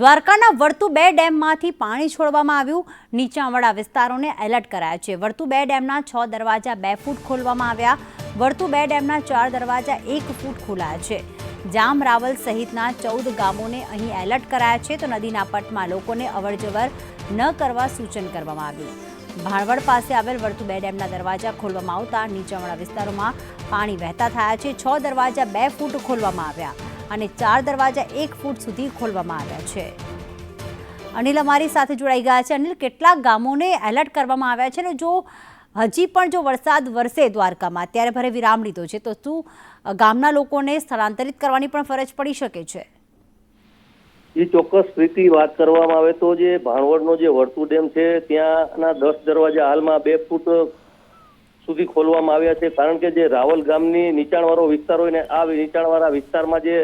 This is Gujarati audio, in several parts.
દ્વારકાના વર્તુ બે ડેમમાંથી પાણી છોડવામાં આવ્યું. નીચાણવાળા વિસ્તારોને એલર્ટ કરાયા છે. વર્તુ બે ડેમના છ દરવાજા બે ફૂટ ખોલવામાં આવ્યા. વર્તુ બે ડેમના ચાર દરવાજા એક ફૂટ ખોલાયા છે. જામ રાવલ સહિતના ચૌદ ગામોને અહીં એલર્ટ કરાયા છે તો નદીના પટમાં લોકોને અવરજવર ન કરવા સૂચન કરવામાં આવ્યું. ભાણવડ પાસે આવેલ વર્તુ બે ડેમના દરવાજા ખોલવામાં આવતા નીચાણવાળા વિસ્તારોમાં પાણી વહેતા થયા છે. છ દરવાજા બે ફૂટ ખોલવામાં આવ્યા. અને ચાર દરવાજા એક ફૂટ સુધી ખોલવામાં આવ્યા છે. અનિલ અમારી સાથે જોડાઈ ગયા છે. અનિલ, કેટલાક ગામોને એલર્ટ કરવામાં આવ્યા છે ને જો હજી પણ જો વરસાદ વરસે દ્વારકામાં અત્યારે ભરે વિરામ લીધો છે. તો શું ગામના લોકોને સ્થળાંતરિત કરવાની પણ ફરજ પડી શકે છે? એ ચોક્કસ સ્થિતિ વાત કરવામાં આવે તો જે ભાણવડનો જે વર્તુ ડેમ છે, ત્યાંના દસ દરવાજા હાલમાં બે ફૂટ સુધી ખોલવામાં આવ્યા છે. કારણ કે જે રાવલ ગામની નીચાણવાળો વિસ્તાર હોય ને, આ નીચાણવાળા વિસ્તારમાં જે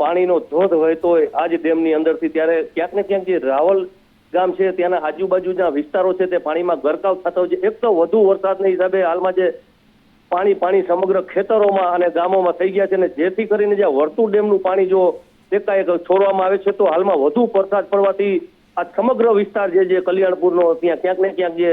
પાણીનો ધોધ વહેતો હોય, આ જ ડેમની અંદરથી ત્યારે ક્યાંક ને ક્યાંક જે રાવલ ગામ છે, ત્યાંના આજુબાજુના વિસ્તારો છે, તે પાણીમાં ગરકાવ થતા હોય છે. એક તો વધુ વરસાદના હિસાબે હાલમાં જે પાણી પાણી સમગ્ર ખેતરોમાં અને ગામોમાં થઈ ગયા છે અને જેથી કરીને જે વર્તુ ડેમનું પાણી જો એકાએક છોડવામાં આવે છે, તો હાલમાં વધુ વરસાદ પડવાથી આ સમગ્ર વિસ્તાર જે જે કલ્યાણપુરનો ત્યાં ક્યાંક ને ક્યાંક જે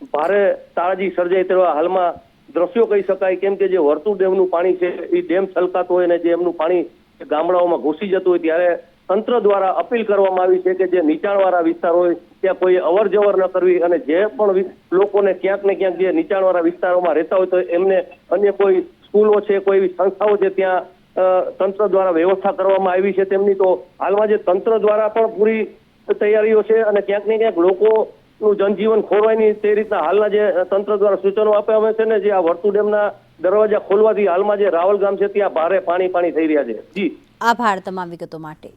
ભારે તારાજી સર્જાય તેવા હાલમાં દ્રશ્યો કહી શકાય. કેમ કે જે વર્તુ ડેમનું પાણી છે, એ ડેમ છલકાતો હોય અને જે એમનું પાણી ગામડાઓમાં ઘૂસી જતું હોય ત્યારે તંત્ર દ્વારા અપીલ કરવામાં આવી છે કે જે નીચાણવાળા વિસ્તાર હોય, ત્યાં કોઈ અવર જવર ન કરવી અને જે પણ લોકોને ક્યાંક ને ક્યાંક જે નીચાણવાળા વિસ્તારોમાં રહેતા હોય તો એમને અન્ય કોઈ સ્કૂલો છે, કોઈ એવી સંસ્થાઓ છે ત્યાં તંત્ર દ્વારા વ્યવસ્થા કરવામાં આવી છે, તેમની તો હાલમાં જે તંત્ર દ્વારા પણ પૂરી તૈયારીઓ છે અને ક્યાંક ને ક્યાંક લોકોનું જનજીવન ખોરવાય નહીં તે રીતના હાલના જે તંત્ર દ્વારા સૂચનો આપ્યા છે ને જે આ વર્તુ ડેમના દરવાજા ખોલવાથી હાલમાં જે રાવલ ગામ છે ત્યાં ભારે પાણી પાણી થઈ રહ્યા છે. જી. આભાર તમામ વિગતો માટે.